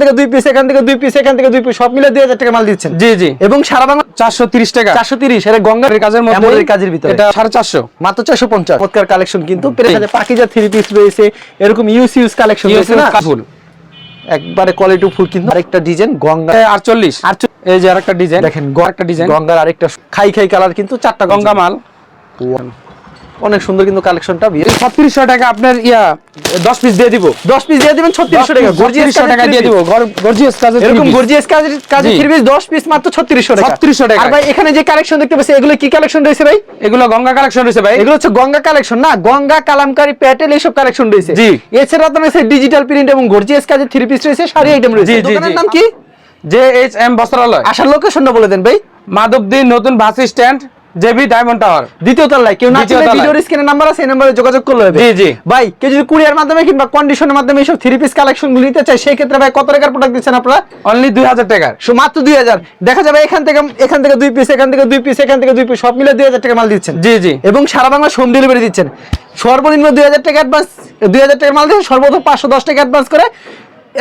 থেকে দুই পিস এখান থেকে দুই পিস এখান থেকে দুই পিস সব মিলে দুই হাজার টাকা মাল দিচ্ছেন। জি জি। এবং সারা বাংলা চারশো তিরিশ টাকা। চারশো তিরিশ এটা গঙ্গার কাজের মধ্যে কাজের ভিতরে। এটা সাড়ে চারশো। মাত্র চারশো পঞ্চাশ। চমৎকার কালেকশন কিন্তু। পাকিজা থ্রি পিস রয়েছে। এরকম ইউস ইউজ কালেকশন রয়েছে না? ফুল। একবারে কোয়ালিটি ফুল কিন্তু। আরেকটা ডিজাইন গঙ্গা আটচল্লিশ। এই যে আরেকটা ডিজাইন দেখেন একটা ডিজাইন গঙ্গার আরেকটা খাই খাই কালার কিন্তু চারটা গঙ্গা মাল। অনেক সুন্দর কিন্তু কালেকশনটা ছত্রিশশো টাকা আপনার ইয়া দশ পিস দিয়ে দিব। দশ পিস দিয়ে দিবেন ছত্রিশশো টাকা। গর্জিয়াস ছত্রিশশো টাকা দিয়ে দিব। গর্জিয়াস কাজের এরকম। গর্জিয়াস কাজের কাজের জি। থ্রি পিস দশ পিস মাত্র ছত্রিশশো টাকা। 3600 টাকা। আর ভাই এখানে যে কালেকশন দেখতে পাচ্ছি এগুলো কি কালেকশন রয়েছে ভাই? এগুলো গঙ্গা কালেকশন রয়েছে ভাই। এগুলো হচ্ছে গঙ্গা কালেকশন না? গঙ্গা কালামকারী প্যাটেল এইসব কালেকশন রয়েছে। জি। এছাড়া তো রয়েছে ডিজিটাল প্রিন্ট এবং গর্জিয়াস কাজের থ্রি পিস রয়েছে শাড়ি আইটেম রয়েছে। দোকানের নাম কি? জে এইচ এম বস্ত্রালয় আসার লোকেশনটা বলে দেন ভাই। মাধবদী নতুন bus stand JB diamond tower. দ্বিতীয় তলায় কেউ না চিনলে ভিডিওর স্ক্রিনে নাম্বার আছে এই নাম্বারে যোগাযোগ করলে হবে। জি, জি। ভাই কেউ যদি কুরিয়ার মাধ্যমে কিংবা কন্ডিশনের মাধ্যমে এইসব থ্রি পিস কালেকশনগুলো নিতে চায় সেই ক্ষেত্রে ভাই কত টাকার প্রোডাক্ট দিচ্ছেন আপনারা? অনলি দুই হাজার টাকার। সো মাত্র দুই হাজার। দেখা যাবে এখান থেকে এখান থেকে দুই পিস এখান থেকে দুই পিস এখান থেকে দুই পিস সব মিলে দুই হাজার টাকা মাল দিচ্ছেন। জি জি। এবং সারা বাংলা হোম ডেলিভারি দিচ্ছেন। সর্বনিম্ন দুই হাজার টাকা অ্যাডভান্স দুই হাজার টাকার মাল দিয়ে সর্বোচ্চ পাঁচশো দশ টাকা অ্যাডভান্স করে।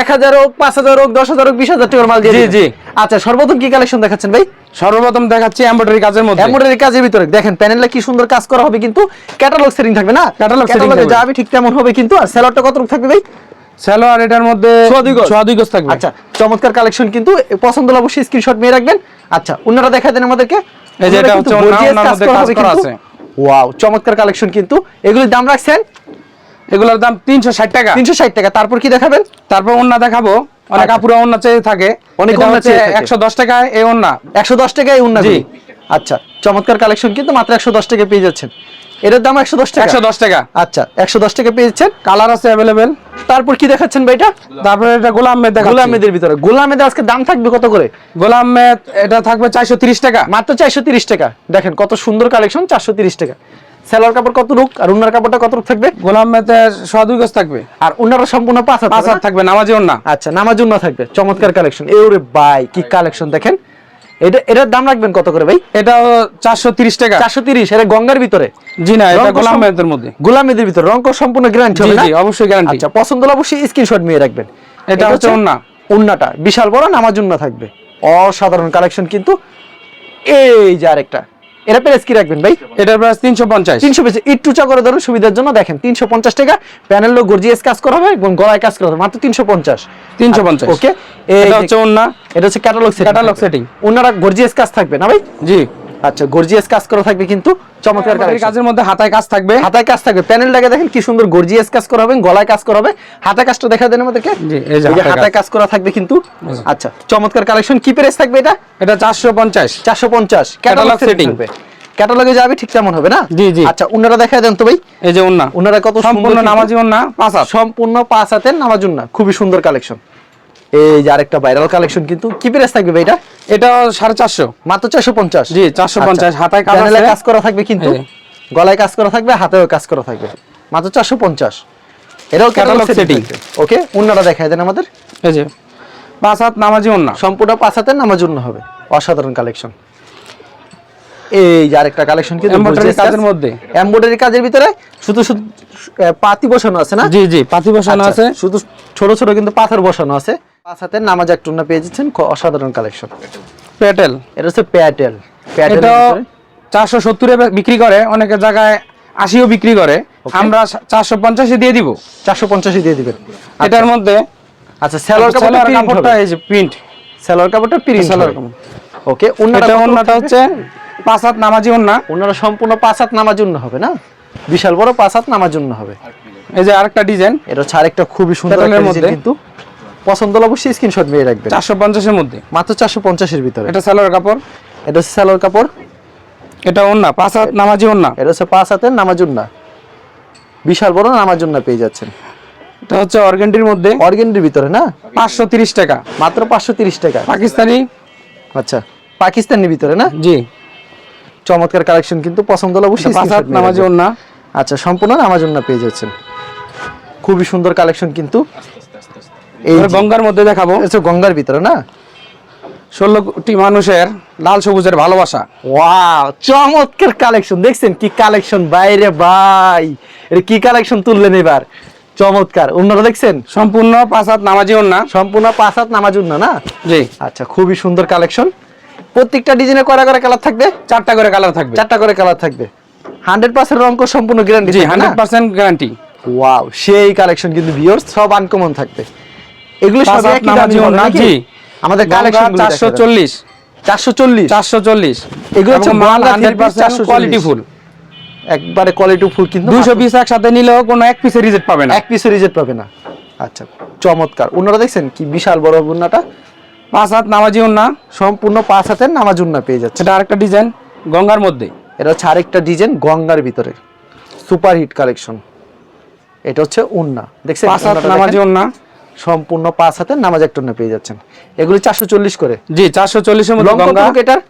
এক হাজার হোক পাঁচ হাজার হোক দশ হাজার হোক বিশ হাজার টাকার মাল জি, জি। আচ্ছা সর্বপ্রথম কি কালেকশন দেখাচ্ছেন ভাই? সর্বপ্রথম দেখাচ্ছি এমব্রয়ডারি কাজের মধ্যে। এমব্রয়ডারি কাজের ভিতরে। দেখেন প্যানেলটা কি সুন্দর কাজ করা হবে কিন্তু ক্যাটালগ সেটিং থাকবে না? ক্যাটালগে। যা আমি ঠিক তেমন হবে কিন্তু। আর কত থাকবে ভাই? সালোয়ার এটার মধ্যে গজ। থাকবে। আচ্ছা চমৎকার কালেকশন কিন্তু। পছন্দ হলে অবশ্যই স্ক্রিনশট নিয়ে রাখবেন। আচ্ছা অন্যরা দেখা দেন আমাদেরকে। এই যে এটা হচ্ছে ওড়নার মধ্যে কাজ করা আছে। ওয়াও চমৎকার কালেকশন কিন্তু। এগুলির দাম রাখছেন এগুলোর দাম তিনশো ষাট টাকা। তিনশো ষাট টাকা। তারপর কি দেখাবেন? তারপর ওন্না দেখাবো। অনেক। আপুরা ওন্না চেয়ে থাকে। অনেক হচ্ছে চেয়ে একশো দশ টাকায় এই ওন্না। একশো দশ টাকায় উন্না জি। আচ্ছা চমৎকার কালেকশন কিন্তু মাত্র একশো দশ টাকা পেয়ে যাচ্ছেন। এটার দাম একশো দশ টাকা। একশো দশ টাকা। আচ্ছা একশো দশ টাকা পেয়ে যাচ্ছেন। কালার আছে অ্যাভেলেবেল তারপর কি দেখাচ্ছেন ভাই এটা তারপরে এটা গোলাম মেদ দেখা গোলামেদের ভিতরে। গোলামেদের আজকে দাম থাকবে কত করে? গোলাম মেদ এটা থাকবে চারশো তিরিশ টাকা। মাত্র চারশো তিরিশ টাকা। দেখেন কত সুন্দর কালেকশন চারশো তিরিশ টাকা। সেলার কাপড় কত রুক আর উন্নার কাপড়টা কত রুক থাকবে? গোলাম মেদের সোয়া দুই গজ থাকবে। আর উন্নারা সম্পূর্ণ পাঁচ হাত পাঁচ হাত থাকবে নামাজি ওন্না আচ্ছা নামাজ উন্না থাকবে। চমৎকার কালেকশন এওরে বাই কি কালেকশন দেখেন। এটা এটার দাম রাখবেন কত করে ভাই? এটাও চারশো তিরিশ টাকা। চারশো তিরিশ এটা গঙ্গার ভিতরে? জি না এটা গোলাম মেদের মধ্যে। গোলামেদের ভিতরে। রঙ সম্পূর্ণ গ্যারান্টি হবে না? অবশ্যই গ্যারান্টি আচ্ছা পছন্দ হলে অবশ্যই স্ক্রিনশট নিয়ে রাখবেন। এটা হচ্ছে ওড়না। উন্নাটা। বিশাল বড় নামাজ উন্না থাকবে। অসাধারণ কালেকশন কিন্তু। এই যে আরেকটা। এটা প্রাইস কি রাখবেন ভাই। এটার প্রাইস তিনশো পঞ্চাশ। তিনশো পেয়েছে একটু চা করে ধরুন সুবিধার জন্য। দেখেন তিনশো পঞ্চাশ টাকা প্যানেল গর্জিয়াস কাজ করা হবে এবং গলায় কাজ করা হবে। মাত্র তিনশো পঞ্চাশ। তিনশো পঞ্চাশ। ওকে এটা হচ্ছে ওন্না এটা হচ্ছে ক্যাটালগ সেটিং ক্যাটালগ সেটিং ওনারা গর্জিয়াস কাজ থাকবে না ভাই? জি। আচ্ছা গর্জিয়াস কাজ করা থাকবে কিন্তু চমৎকার কাজ কাজের মধ্যে হাতায় কাজ থাকবে। হাতায় কাজ থাকবে। প্যানেলটাকে দেখেন কি সুন্দর গর্জিয়াস কাজ করা হবে গলায় কাজ করা হবে। হাতায় কাজটা দেখা দেন আমাদেরকে। জি, এই যে হাতায় কাজ। করা থাকবে কিন্তু। আচ্ছা চমৎকার কালেকশন কি প্রাইস থাকবে এটা? এটা চারশো পঞ্চাশ। চারশো পঞ্চাশ। Catalogue Catalog setting. ক্যাটালগে যাবে ঠিক তেমন হবে না? জি, জি। আচ্ছা উনারা দেখা দেন তো ভাই। এই যে ওন্না ওনারা কত সম্পূর্ণ নামাজি ওন্না পাঁচ সম্পূর্ণ পাঁচ হাতের নামাজুন না খুবই সুন্দর কালেকশন এই যে আরেকটা ভাইরাল কালেকশন কিন্তু কি প্রাইস থাকবে ভাই এটা? মাত্র চারশো পঞ্চাশ। জি, 450 হাতায় কাজ আছে। কাজ করা থাকবে কিন্তু? গলায় কাজ করা থাকবে হাতেও কাজ করা থাকবে। মাত্র চারশো পঞ্চাশ। এটাও ক্যাটালগ সেটিং ওকে দেখায় দেন আমাদের। এই যে পাঁচ হাত নামাজি ওন্না সম্পূর্ণ পাঁচ হাতের নামাজুন্ন হবে। অসাধারণ কালেকশন এই যে আরেকটা কালেকশন কিন্তু Embroidery কাজের মধ্যে। এমব্রয়ডারি কাজের ভিতরে শুধু শুধু পাতি বসানো আছে না? জি জি পাতি বসানো আচ্ছা, আছে। শুধু ছোট ছোট কিন্তু পাথর বসানো আছে। পাঁচ হাতের নামাজ টুনা পেয়ে যাচ্ছেন অসাধারণ কালেকশন পেটেল এটা হচ্ছে প্যাটেল প্যাটেল চারশো সত্তরে বিক্রি করে অনেকের জায়গায় আশিও বিক্রি করে। আমরা চারশো পঞ্চাশে দিয়ে দিব। চারশো পঞ্চাশে দিয়ে দিবেন। এটার মধ্যে আচ্ছা সেলোয়ার কাপড়টা এই যে প্রিন্ট সেলোয়ার কাপড়টা প্রিন্ট কাপড়। ওকে ওন্নাটা হচ্ছে? পাঁচ হাত নামাজি ওন্না ওনারা সম্পূর্ণ পাঁচ হাত নামার জন্য হবে না? বিশাল বড় পাঁচ হাত নামার জন্য হবে। এই যে আরেকটা ডিজাইন এটা হচ্ছে আরেকটা খুবই সুন্দর কিন্তু। পছন্দ হলে অবশ্যই স্ক্রিনশট মেরে রাখবেন। চারশো পঞ্চাশের মধ্যে? মাত্র চারশো পঞ্চাশের ভিতরে। এটা সালোয়ার কাপড়? এটা হচ্ছে সেলোয়ার কাপড়। এটা ওন্না পাঁচ হাত নামাজি ওন্না এটা হচ্ছে পাঁচ হাতের নামার জন্য বিশাল বড় নামার জন্য পেয়ে যাচ্ছেন। এটা হচ্ছে অর্গেন্ডির মধ্যে? অর্গেন্ডির ভিতরে না? পাঁচশো তিরিশ টাকা। মাত্র পাঁচশো তিরিশ টাকা। পাকিস্তানি? আচ্ছা পাকিস্তানের ভিতরে না? জি। চমৎকার কালেকশন কিন্তু পছন্দ হলে অবশ্যই পাঁচ হাত নামাজি। ওন্না আচ্ছা সম্পূর্ণ নামার জন্য পেয়ে যাচ্ছেন। খুবই সুন্দর কালেকশন কিন্তু। এই গঙ্গার মধ্যে দেখাবো। গঙ্গার ভিতরে না? ষোলো কোটি মানুষের লাল সবুজের ভালোবাসা। ওয়াও চমৎকার কালেকশন। দেখছেন কি কালেকশন? বাইরে ভাই এটা কি কালেকশন তুললেন এবার? চমৎকার। অন্যরা দেখছেন? সম্পূর্ণ পাঁচ হাত নামাজি ওন্না সম্পূর্ণ পাঁচ হাত নামাজুন না? না জি। আচ্ছা খুবই সুন্দর কালেকশন। প্রত্যেকটা ডিজাইনে করা করে কালার থাকবে? চারটা করে কালার থাকবে। চারটা করে কালার থাকবে। হান্ড্রেড পার্সেন্ট রঙ সম্পূর্ণ গ্যারান্টি জি হান্ড্রেড পার্সেন্ট গ্যারান্টি ওয়াও সেই কালেকশন কিন্তু ভিউয়ার্স সব আনকমন থাকবে। এগুলো সব একই নামাজি দামি হবে নাকি? আমাদের কালেকশন চারশো চল্লিশ। চারশো চল্লিশ? চারশো চল্লিশ। এগুলো হচ্ছে পার্সেন্ট 440 কোয়ালিটি ফুল। একবারে কোয়ালিটি ফুল কিন্তু দুইশো পিস একসাথে নিলেও কোনো এক পিসের রিজেক্ট পাবে না। এক পিসের রিজেক্ট পাবে না। আচ্ছা চমৎকার। ওনারা দেখছেন কি বিশাল বড় বুন্নাটা পাঁচ হাত নামাজি ওন্না সম্পূর্ণ পাঁচ হাতের নামাজ উন্না পেয়ে যাচ্ছে। এটা আরেকটা ডিজাইন গঙ্গার মধ্যে। এটা হচ্ছে আরেকটা ডিজাইন গঙ্গার ভিতরে। সুপার হিট কালেকশন এটা হচ্ছে উন্না। দেখছেন পাঁচ হাত নামাজি দেখেন? সম্পূর্ণ পাঁচ হাতের নামাজ একটা উন্না পেয়ে যাচ্ছেন। এগুলো চারশো চল্লিশ করে। জি চারশো চল্লিশের মধ্যে গঙ্গা। এটার?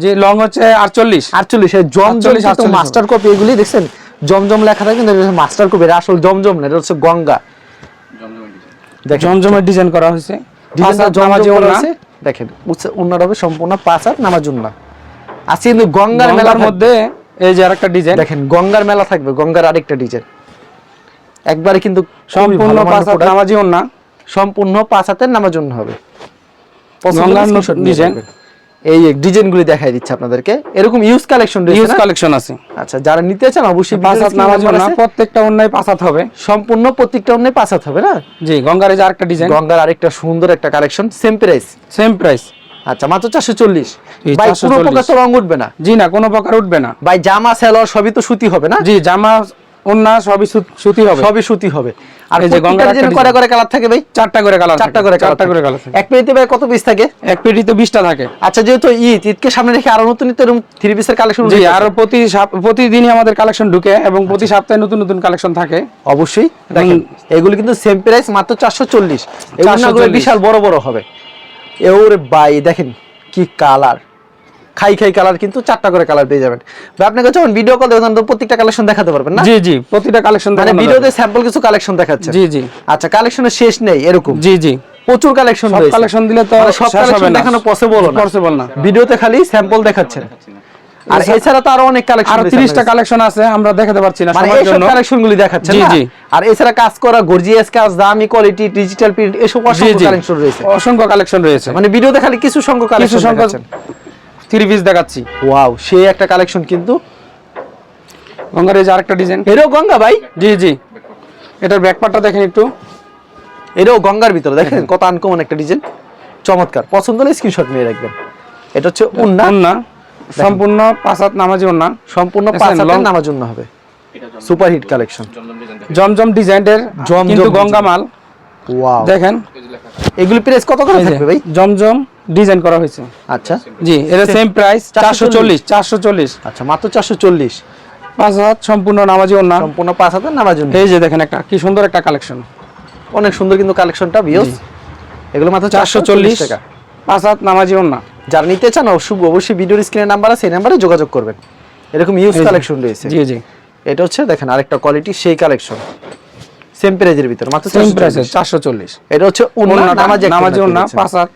জি লং হচ্ছে আটচল্লিশ। আটচল্লিশ জমজম 48, 48 মাস্টার কপি এগুলি দেখছেন? জমজম লেখা থাকে কিন্তু মাস্টার কপি এটা আসল জমজম না এটা হচ্ছে গঙ্গা। দেখেন। জমজমের ডিজাইন করা হয়েছে। দেখেন হবে সম্পূর্ণ পাঁচ হাত নামাজ উন্না আজকে কিন্তু গঙ্গার মেলা গঙ্গার মধ্যে এই যে আরেকটা ডিজাইন দেখেন গঙ্গার মেলা থাকবে গঙ্গার আরেকটা ডিজাইন একবারে কিন্তু সম্পূর্ণ পাঁচ হাত নামাজি ওন্না সম্পূর্ণ পাঁচ হাতের নামার জন্য হবে। এই ডিজাইন দেখাই দিচ্ছে আপনাদেরকে। এরকম ইউজ কালেকশন ইউজ কালেকশন আছে। আচ্ছা যারা নিতে চান অবশ্যই পাঁচ হাত ওন্না আছে। প্রত্যেকটা অন্যায় পাঁচ হাত হবে। সম্পূর্ণ প্রত্যেকটা অন্য পাঁচ হাত হবে না? জি গঙ্গার এই যে আরেকটা ডিজাইন গঙ্গার আরেকটা সুন্দর একটা collection same price same price আচ্ছা মাত্র চারশো চল্লিশ। ভাই 440 পুরো প্রকার তো রং উঠবে না। জি না কোনো প্রকার উঠবে না। ভাই জামা সেলোয়ার সবই তো সুতি হবে না? জি জামা ওন্না সবই সুতি হবে। সবই সুতি হবে। আর এই যে একটা ডিজাইন। করে করে কালার থাকে ভাই? চারটা করে কালার চারটা করে চারটা করে কালার থাকে। এক পেটিতে ভাই কত পিস থাকে? এক পেটিতে বিশটা থাকে। আচ্ছা যেহেতু ঈদ ঈদকে সামনে রেখে আরও নতুন নিত্য থ্রি পিসের কালেকশন জি আরও প্রতি প্রতিদিনই আমাদের কালেকশন ঢুকে এবং আচ্ছা। প্রতি সপ্তাহে নতুন নতুন কালেকশন থাকে। অবশ্যই। দেখেন এগুলো কিন্তু সেম প্রাইস মাত্র চারশো চল্লিশ। 440 বিশাল বড় বড় হবে। এওরে বাই দেখেন কি কালার খাই খাই কালার কিন্তু চারটা করে কালার পেয়ে যাবেন। ভাই আপনাকে যখন ভিডিও কল তখন তো প্রত্যেকটা কালেকশন দেখাতে পারবেন না? জি জি প্রতিটা কালেকশন মানে ভিডিওতে স্যাম্পল কিছু কালেকশন দেখাচ্ছে। জি জি। আচ্ছা কালেকশনের শেষ নেই এরকম? জি জি। প্রচুর কালেকশন সব কালেকশন দিলে তো মানে সব কালেকশন দেখানো পসিবল না। পসিবল না। ভিডিওতে খালি স্যাম্পল দেখাচ্ছেন আর এছাড়া তো আরও অনেক কালেকশন আরও তিরিশটা কালেকশন আছে আমরা দেখাতে পারছি না মানে এইসব জন্য। কালেকশন গুলি দেখাচ্ছেন জি, জি। আর এছাড়া কাজ করা গর্জিয়াস কাজ দামি কোয়ালিটি ডিজিটাল প্রিন্ট এসব অসংখ্য কালেকশন রয়েছে। অসংখ্য কালেকশন রয়েছে। মানে ভিডিওতে খালি কিছু সংখ্যক কালেকশন দেখাচ্ছেন। থ্রি পিস দেখাচ্ছি। ওয়াও সেই একটা কালেকশন কিন্তু। গঙ্গার এই যে আরেকটা ডিজাইন এটাও গঙ্গা ভাই? জি জি। এটার ব্যাকপার্টটা দেখেন একটু। এটাও গঙ্গার ভিতরে দেখেন কত আনকমন একটা ডিজাইন চমৎকার। পছন্দ হলে স্ক্রিনশট নিয়ে রাখবেন। এটা হচ্ছে উন্না। ওন্না সম্পূর্ণ পাঁচ হাত নামাজি ওন্না সম্পূর্ণ দেখছেন, পাঁচ হাতের long- নামার জন্য হবে। সুপার হিট কালেকশন জমজম ডিজাইনের জমজম কিন্তু গঙ্গা মাল। ওয়াও দেখেন। এগুলি প্রাইস কত করে থাকবে ভাই? জমজম ডিজাইন করা হয়েছে। আচ্ছা। জি এটা সেম প্রাইস চারশো 440 চল্লিশ চারশো চল্লিশ। আচ্ছা মাত্র চারশো চল্লিশ। পাঁচ হাত সম্পূর্ণ নামাজি ওন্না সম্পূর্ণ পাঁচ হাতের নামার জন্য এই যে দেখেন একটা কি সুন্দর একটা কালেকশন অনেক সুন্দর কিন্তু কালেকশনটা ভিউস এগুলো মাত্র চারশো চল্লিশ টাকা। পাঁচ হাত নামাজি ওন্না যারা নিতে চান অবশ্যই অবশ্যই ভিডিওর স্ক্রিনের নাম্বার আছে এই নাম্বারে যোগাযোগ করবেন। এরকম ইউজ কালেকশন রয়েছে। জি জি। এটা হচ্ছে দেখেন আরেকটা কোয়ালিটি সেই কালেকশন সেম প্রাইজের ভিতর মাত্র সেম 440 চারশো চল্লিশ। এটা হচ্ছে উন্না নামাজ নামাজি ওন্না পাঁচ হাত।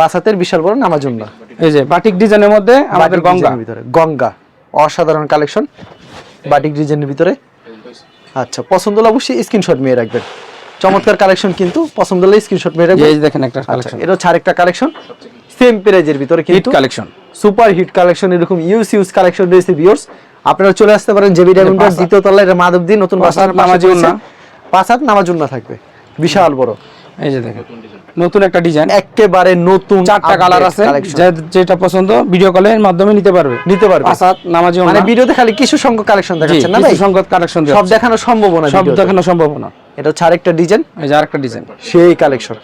পাঁচ হাতের বিশাল বড় নামাজ উন্না এই যে বাটিক ডিজাইনের মধ্যে আমাদের গঙ্গা। ভিতরে। গঙ্গা অসাধারণ কালেকশন বাটিক ডিজাইনের ভিতরে। আচ্ছা পছন্দ হলে অবশ্যই স্ক্রিনশট মেয়ে রাখবেন। চমৎকার কালেকশন কিন্তু পছন্দ হলে স্ক্রিনশট মেয়ে এই রাখবেন যে দেখেন একটা আচ্ছা কালেকশন এটা হচ্ছে আরেকটা কালেকশন সেম প্রাইজের ভিতরে কিন্তু hit collection super hit collection এরকম ইউজ ইউজ কালেকশন রয়েছে ভিউয়ার্স আপনারা চলে আসতে পারেন জেবি ডায়মন্ডের দ্বিতীয় তলায় মাধবদী নতুন বাসার হাত পাশে নামাজি পাঁচ হাত নামাজ উন্না থাকবে। বিশাল বড়। এই যে দেখেন নতুন একটা ডিজাইন একেবারে নতুন চারটা কালার আছে। যেটা পছন্দ ভিডিও কলের মাধ্যমে নিতে পারবে। নিতে পারবে। হাত নামাজি মানে ভিডিওতে খালি কিছু সংখ্যক কালেকশন দেখাচ্ছেন না ভাই? কিছু সংখ্যক কালেকশন সব দেখানো সম্ভব না সব দেখানো সম্ভব না। এটা হচ্ছে আরেকটা ডিজাইন এই যে আরেকটা ডিজাইন সেই কালেকশন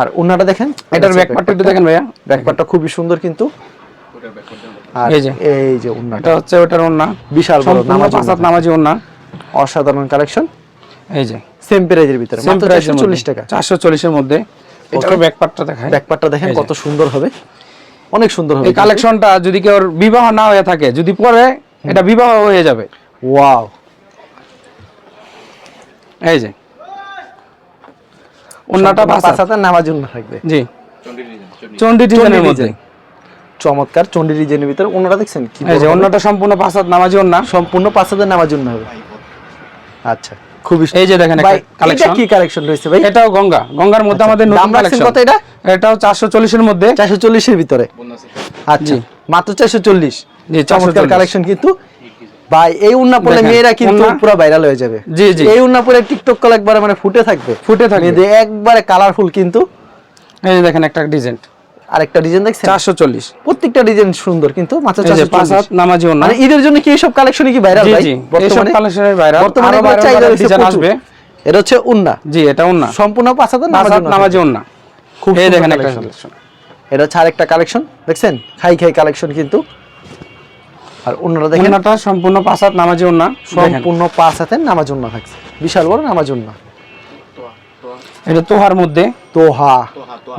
আর উন্নাটা দেখেন এটার ব্যাকপার্টটা একটু দেখেন ভাইয়া। ব্যাকপার্টটা খুবই সুন্দর কিন্তু। এই যে। এই যে এটা হচ্ছে ওটার ওন্না বিশাল বড় নামাজ। নামাজি ওন্না অসাধারণ কালেকশন এই যে। সেম প্রাইজের ভিতরে মাত্র 440 টাকা। চারশো চল্লিশের মধ্যে এটার ব্যাকপার্টটা দেখায় ব্যাকপার্টটা দেখেন কত সুন্দর হবে। অনেক সুন্দর হবে এই কালেকশনটা যদি কেউ বিবাহ না হয়ে থাকে যদি পরে এটা বিবাহ হয়ে যাবে। ওয়াও এই যে। ওন্নাটা পাঁচ নামাজ জন্য থাকবে। জি। চন্ডি ডিজাইনের মধ্যে। চমৎকার চন্ডী ডিজাইনের ভিতরে ওনারা দেখছেন কি এই যে? অন্যটা সম্পূর্ণ পাঁচ হাত নামাজি ওন্না সম্পূর্ণ পাঁচাতে নামাজ জন্য হবে। আচ্ছা। খুবই এই যে দেখেন একটা এটা কালেকশন কি কালেকশন রয়েছে ভাই? এটাও গঙ্গা। গঙ্গার মধ্যে আমাদের নতুন কালেকশন কত এটা? এটাও চারশো চল্লিশের মধ্যে। চারশো চল্লিশের ভিতরে। আচ্ছা মাত্র চারশো চল্লিশ। জি, চমৎকার 440 কালেকশন কিন্তু। ভাই এই উন্না মেয়েরা কিন্তু পুরো ভাইরাল হয়ে যাবে। জি, জি। এই উন্না পরে টিকটক কল একবারে মানে ফুটে থাকবে। ফুটে থাকবে। একবারে কালারফুল কিন্তু। এই যে দেখেন একটা ডিজাইন। আরেকটা ডিজাইন দেখছেন? চারশো চল্লিশ। প্রত্যেকটা ডিজাইন সুন্দর কিন্তু মাত্র এই যে পাঁচ হাত 440 নামাজি ওনা মানে ঈদের জন্য কি এইসব কি ভাইরাল ভাই? বর্তমানে কালেকশনের ভাইরাল বর্তমানে চাহিদা ডিজাইন আসবে। এটা হচ্ছে উন্না জি এটা ওনা সম্পূর্ণ পাঁচ হাজার নামাজ ওনা খুব এই দেখেন একটা কালেকশন এটা হচ্ছে আরেকটা কালেকশন দেখছেন? খাই খাই কালেকশন কিন্তু। আর অন্যরা দেখেন। সম্পূর্ণ পাঁচ হাত নামাজি দেখেন সম্পূর্ণ পাঁচ হাতের নামাজ উন্না থাকছে। বিশাল বড় নামাজ উন্না এটা তোহার মধ্যে। তোহা।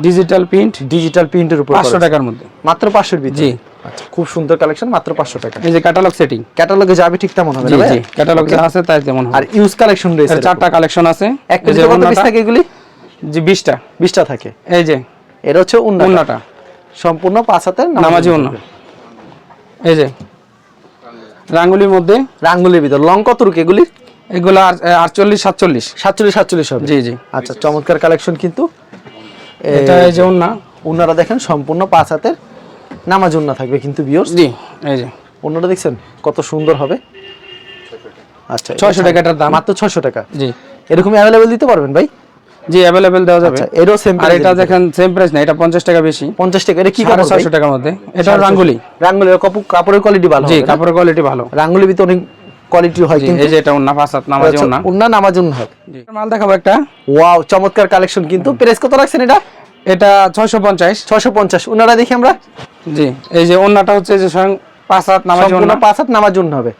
ডিজিটাল প্রিন্ট ডিজিটাল প্রিন্টের উপর পাঁচশো করা। টাকার মধ্যে। মাত্র ভিতরে? জি। আচ্ছা খুব সুন্দর কালেকশন মাত্র পাঁচশো টাকা। এই যে ক্যাটালগ সেটিং ক্যাটালগে যাবে ঠিক তেমন হবে জি ক্যাটালগ যা আছে তাই তেমন আর ইউজ কালেকশন রয়েছে চারটা কালেকশন আছে। কত পিস থাকে এগুলি? জি বিশটা। বিশটা থাকে? এই যে। এটা হচ্ছে উন্না সম্পূর্ণ পাঁচ হাতের নামাজি ওন্না এই যে। রাঙ্গুলির মধ্যে। রাঙ্গুলির ভিতর। লং কত রুক এগুলি? এগুলো আটচল্লিশ সাতচল্লিশ। সাতচল্লিশ সাতচল্লিশ হবে। জি জি। আচ্ছা চমৎকার কালেকশন কিন্তু। এটা যে ওন্না ওনারা দেখেন সম্পূর্ণ পাঁচ হাতের নামাজ উন্না থাকবে কিন্তু বিয়র্স জি এই যে। অন্যটা দেখছেন কত সুন্দর হবে। আচ্ছা এটা 600 টাকা এটার দাম। মাত্র ছয়শো টাকা। জি। এরকম অ্যাভেলেবেল দিতে পারবেন ভাই? জি অ্যাভেলেবেল দেওয়া যাবে। আচ্ছা এরও সেম আর এটা দেখেন সেম প্রাইস না এটা পঞ্চাশ টাকা বেশি। পঞ্চাশ টাকা এটা কি কাপড় ছয়শো টাকার মধ্যে। এটা রাঙ্গুলি। রাঙ্গুলি কাপড় কাপড়ের কোয়ালিটি ভালো জি কাপড়ের কোয়ালিটি ভালো। রাঙ্গুলির ভিতরে অনেক কোয়ালিটি হয় কিন্তু এই যে এটা ওন্না পাঁচ হাত নামাজি উন্না। উন্না নামাজ উন্না জি। মাল দেখাবো একটা। ওয়াও চমৎকার কালেকশন কিন্তু। প্রাইস কত রাখছেন এটা? এটা ছয়শো পঞ্চাশ। ছয়শো পঞ্চাশ। উনারা দেখি আমরা। জি এই যে উন্নাটা হচ্ছে যে স্বয়ং পাঁচ হাত পাঁচ হাত হবে।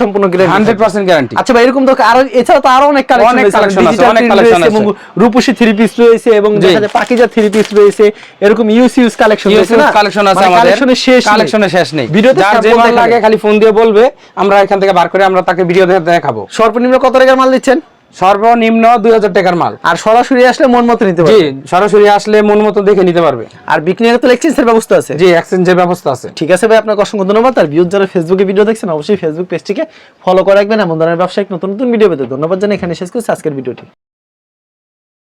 সম্পূর্ণ গ্যারান্টি গ্যারান্টি আচ্ছা ভাই এরকম তো আরও এছাড়া তো আরও অনেক কালেকশন অনেক রয়েছে আছে, digital অনেক print আছে। এবং রূপসী থ্রি পিস রয়েছে এবং দেখা যায় পাকিজা থ্রি পিস রয়েছে এরকম ইউস ইউজ কালেকশন রয়েছে না? কালেকশন আছে মানে আমাদের। কালেকশনের শেষ নেই। কালেকশনের শেষ নেই। ভিডিওতে যার যে মাল লাগে খালি ফোন দিয়ে বলবে আমরা এখান থেকে বার করে আমরা তাকে ভিডিও দেখাবো। সর্বনিম্ন কত টাকার মাল দিচ্ছেন সর্বনিম্ন দুই হাজার টাকার মাল। আর সরাসরি আসলে মন মতো নিতে পারবে। সরাসরি আসলে মন মতো দেখে নিতে পারবে। আর বিক্রি তো এক্সচেঞ্জের ব্যবস্থা আছে। জি এক্সচেঞ্জের ব্যবস্থা আছে। ঠিক আছে ভাই আপনাকে অসংখ্য ধন্যবাদ। আর ভিউজ যারা ফেসবুকে ভিডিও দেখছেন অবশ্যই ফেসবুক পেজটিকে ফলো করে রাখবেন। এমন ধরনের ব্যবসায়িক নতুন নতুন ভিডিও পেতে ধন্যবাদ জানাই এখানে শেষ করছি আজকের ভিডিওটি